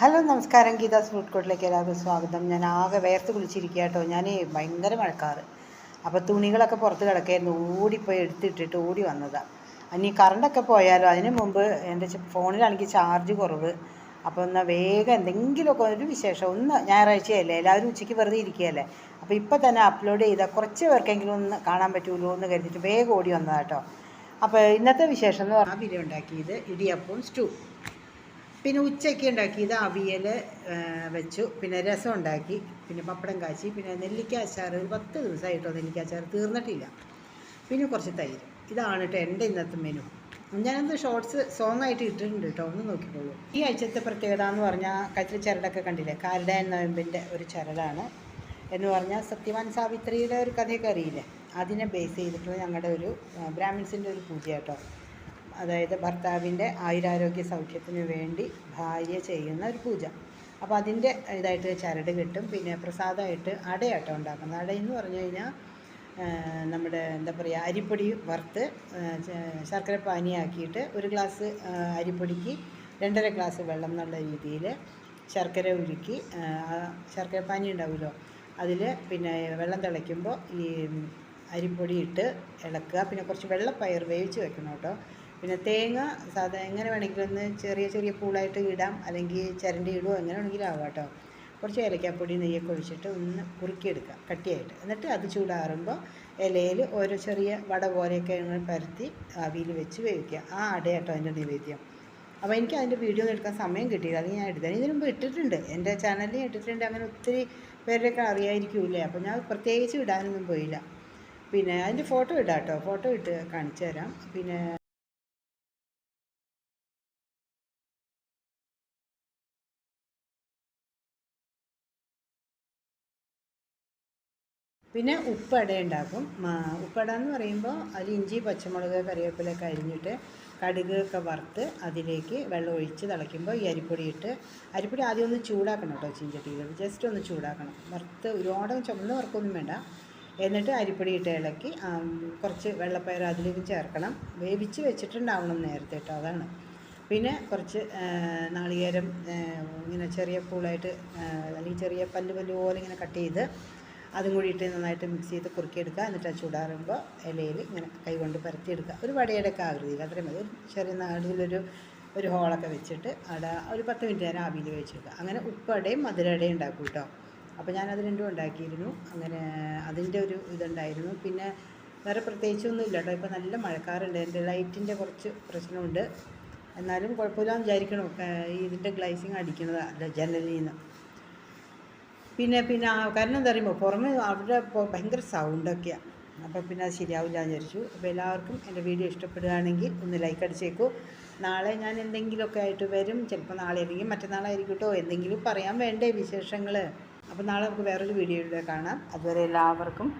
Hello നമസ്കാരം. Geetha's food കോർട്ടിലേക്ക് എല്ലാവർക്കും സ്വാഗതം. ഞാൻ ആകെ വേർത്ത് കുളിച്ചിരിക്കുക കേട്ടോ. ഞാൻ ഭയങ്കര മഴക്കാറ്. അപ്പോൾ തുണികളൊക്കെ പുറത്ത് കിടക്കായിരുന്നു. ഓടിപ്പോയി എടുത്തിട്ടിട്ട് ഓടി വന്നതാണ് ഇനി കറണ്ടൊക്കെ പോയാലോ? അതിന് മുമ്പ് എന്റെ ഫോണിലാണെങ്കിൽ ചാർജ് കുറവ്. അപ്പോൾ എന്നാൽ വേഗം എന്തെങ്കിലുമൊക്കെ ഒരു വിശേഷം. ഒന്ന് ഞായറാഴ്ചയല്ലേ? എല്ലാവരും ഉച്ചയ്ക്ക് വെറുതെ ഇരിക്കുകയല്ലേ? അപ്പോൾ ഇപ്പോൾ തന്നെ അപ്ലോഡ് ചെയ്താൽ കുറച്ച് പേർക്കെങ്കിലും ഒന്ന് കാണാൻ പറ്റുമല്ലോ എന്ന് കരുതിയിട്ട് വേഗം ഓടി വന്നതാട്ടോ അപ്പോൾ ഇന്നത്തെ വിശേഷം എന്ന് പറഞ്ഞാൽ ബിരിയാണി ഉണ്ടാക്കിയത് ഇടിയപ്പവും സ്റ്റൂ. പിന്നെ ഉച്ചയ്ക്ക് ഉണ്ടാക്കി. ഇത് അവിയൽ വെച്ചു. പിന്നെ രസം ഉണ്ടാക്കി. പിന്നെ പപ്പടം കാച്ചി. പിന്നെ നെല്ലിക്ക അച്ചാർ. ഒരു പത്ത് ദിവസമായിട്ടോ നെല്ലിക്ക അച്ചാർ തീർന്നിട്ടില്ല. പിന്നെ കുറച്ച് തൈര്. ഇതാണ് കേട്ടോ എന്റെ ഇന്നത്തെ മെനു ഞാനത് ഷോർട്സ് സോങ് ആയിട്ട് ഇട്ടിട്ടുണ്ട് കേട്ടോ ഒന്ന് നോക്കിക്കോളൂ. ഈ ആഴ്ചത്തെ പ്രത്യേകത എന്ന് പറഞ്ഞാൽ കച്ചിലെ ചരടൊക്കെ കണ്ടില്ലേ? കാരുടെ നോയമ്പിന്റെ ഒരു ചരടാണ്. എന്ന് പറഞ്ഞാൽ സത്യവാൻ സാവിത്രിയുടെ ഒരു കഥയൊക്കെ അറിയില്ലേ? അതിനെ ബേസ് ചെയ്തിട്ടുള്ള ഞങ്ങളുടെ ഒരു ബ്രാഹ്മിൻസിന്റെ ഒരു പൂജ കേട്ടോ അതായത് ഭർത്താവിന്റെ ആയുരാരോഗ്യ സൗഖ്യത്തിന് വേണ്ടി ഭാര്യ ചെയ്യുന്ന ഒരു പൂജ. അപ്പോൾ അതിന്റെ ഇതായിട്ട് ചരട് കിട്ടും പിന്നെ പ്രസാദമായിട്ട് അടയാട്ടം ഉണ്ടാക്കുന്നത്. അടയെന്ന് പറഞ്ഞു കഴിഞ്ഞാൽ നമ്മുടെ എന്താ പറയുക അരിപ്പൊടി വറുത്ത് ശർക്കര പാനിയാക്കിയിട്ട് ഒരു ഗ്ലാസ് അരിപ്പൊടിക്ക് രണ്ടര ഗ്ലാസ് വെള്ളം എന്നുള്ള രീതിയിൽ ശർക്കര ഉരുക്കി ശർക്കര പാനി ഉണ്ടാവുമല്ലോ അതിൽ പിന്നെ വെള്ളം തിളയ്ക്കുമ്പോൾ ഈ അരിപ്പൊടി ഇട്ട് ഇളക്കുക. പിന്നെ കുറച്ച് വെള്ളപ്പയർ വേവിച്ച് വെക്കണം കേട്ടോ. പിന്നെ തേങ്ങ സാധാ എങ്ങനെ വേണമെങ്കിലും ഒന്ന് ചെറിയ ചെറിയ പൂളായിട്ട് ഇടാം. അല്ലെങ്കിൽ ചരണ്ടി ഇടുമോ എങ്ങനെ വേണമെങ്കിലും ആവാം കേട്ടോ കുറച്ച് ഏലക്കാപ്പൊടി നെയ്യൊക്കെ ഒഴിച്ചിട്ട് ഒന്ന് കുറുക്കിയെടുക്കുക കട്ടിയായിട്ട്. എന്നിട്ട് അത് ചൂടാറുമ്പോൾ ഇലയിൽ ഓരോ ചെറിയ വട പോലെയൊക്കെ പരത്തി ആവിയിൽ വെച്ച് വേവിക്കുക. ആ അടയാട്ടോ അതിന്റെ നിവേദ്യം. അപ്പോൾ എനിക്ക് അതിന്റെ വീഡിയോ ഒന്നും എടുക്കാൻ സമയം കിട്ടിയില്ല. അത് ഞാൻ എടുത്തത്. ഇതിനു മുമ്പ് ഇട്ടിട്ടുണ്ട്. എന്റെ ചാനലിൽ ഇട്ടിട്ടുണ്ട്. അങ്ങനെ ഒത്തിരി പേരുടെയൊക്കെ അറിയായിരിക്കൂലേ അപ്പോൾ ഞാൻ പ്രത്യേകിച്ച് ഇടാനൊന്നും പോയില്ല. പിന്നെ അതിന്റെ ഫോട്ടോ ഇടാം കേട്ടോ ഫോട്ടോ ഇട്ട് കാണിച്ചു തരാം. പിന്നെ പിന്നെ ഉപ്പട ഉണ്ടാക്കും ഉപ്പട എന്ന് പറയുമ്പോൾ അതിൽ ഇഞ്ചി പച്ചമുളക് കറിവേപ്പിലൊക്കെ അരിഞ്ഞിട്ട് കടുകൊക്കെ വറുത്ത് അതിലേക്ക് വെള്ളം ഒഴിച്ച് തിളയ്ക്കുമ്പോൾ ഈ അരിപ്പൊടി ഇട്ട് അരിപ്പൊടി ആദ്യം ഒന്ന് ചൂടാക്കണം കേട്ടോ ചീഞ്ചട്ടിയിൽ ജസ്റ്റ് ഒന്ന് ചൂടാക്കണം. വറുത്ത് ഒരുപാട് ചുമന്ന് വറുക്കൊന്നും വേണ്ട. എന്നിട്ട് അരിപ്പൊടി ഇട്ട് ഇളക്കി കുറച്ച് വെള്ളപ്പയർ അതിലേക്ക് ചേർക്കണം. വേവിച്ച് വെച്ചിട്ടുണ്ടാവണം നേരത്തെ കേട്ടോ അതാണ്. പിന്നെ കുറച്ച് നാളികേരം ഇങ്ങനെ ചെറിയ പൂളായിട്ട് അല്ലെങ്കിൽ ചെറിയ പല്ല് പല്ല് പോലെ ഇങ്ങനെ കട്ട് ചെയ്ത് അതും കൂടിയിട്ട് നന്നായിട്ട് മിക്സ് ചെയ്ത് കുറുക്കിയെടുക്കുക. എന്നിട്ട് ആ ചൂടാറുമ്പോൾ ഇലയിൽ ഇങ്ങനെ കൈ കൊണ്ട് പരത്തിയെടുക്കുക. ഒരു വടയുടെ ഒക്കെ ആകൃതിയിൽ അത്രയും മതി. ഒരു ചെറിയ നാടിലൊരു ഒരു ഹോളൊക്കെ വെച്ചിട്ട് അട ഒരു പത്ത് മിനിറ്റ് നേരം ആവിയിൽ വെച്ചെടുക്കുക അങ്ങനെ ഉപ്പടയും മധുരടയും ഉണ്ടാക്കും കേട്ടോ. അപ്പോൾ ഞാനത് രണ്ടും ഉണ്ടാക്കിയിരുന്നു. അങ്ങനെ അതിന്റെ ഒരു ഇതുണ്ടായിരുന്നു. പിന്നെ വേറെ പ്രത്യേകിച്ചൊന്നും ഇല്ല കേട്ടോ. ഇപ്പോൾ നല്ല മഴക്കാറുണ്ട്. എന്റെ ലൈറ്റിന്റെ കുറച്ച് പ്രശ്നമുണ്ട്. എന്നാലും കുഴപ്പമില്ലാന്ന് വിചാരിക്കണം. ഇതിന്റെ ഗ്ലൈസിങ് അടിക്കുന്നതല്ല ജനലിൽ നിന്ന്. പിന്നെ പിന്നെ കാരണം എന്താ പറയുമ്പോൾ പുറമെ അവിടെ ഭയങ്കര സൗണ്ടൊക്കെയാണ് അപ്പോൾ പിന്നെ അത് ശരിയാവില്ല എന്ന് വിചാരിച്ചു. അപ്പോൾ എല്ലാവർക്കും എന്റെ വീഡിയോ ഇഷ്ടപ്പെടുകയാണെങ്കിൽ ഒന്ന് ലൈക്ക് അടിച്ചേക്കൂ. നാളെ ഞാൻ എന്തെങ്കിലുമൊക്കെ ആയിട്ട് വരും. ചിലപ്പോൾ നാളെ അല്ലെങ്കിൽ മറ്റന്നാളായിരിക്കും കേട്ടോ എന്തെങ്കിലും പറയാൻ വേണ്ടേ വിശേഷങ്ങൾ അപ്പോൾ നാളെ നമുക്ക് വേറൊരു വീഡിയോയിലൂടെ കാണാം. അതുവരെ എല്ലാവർക്കും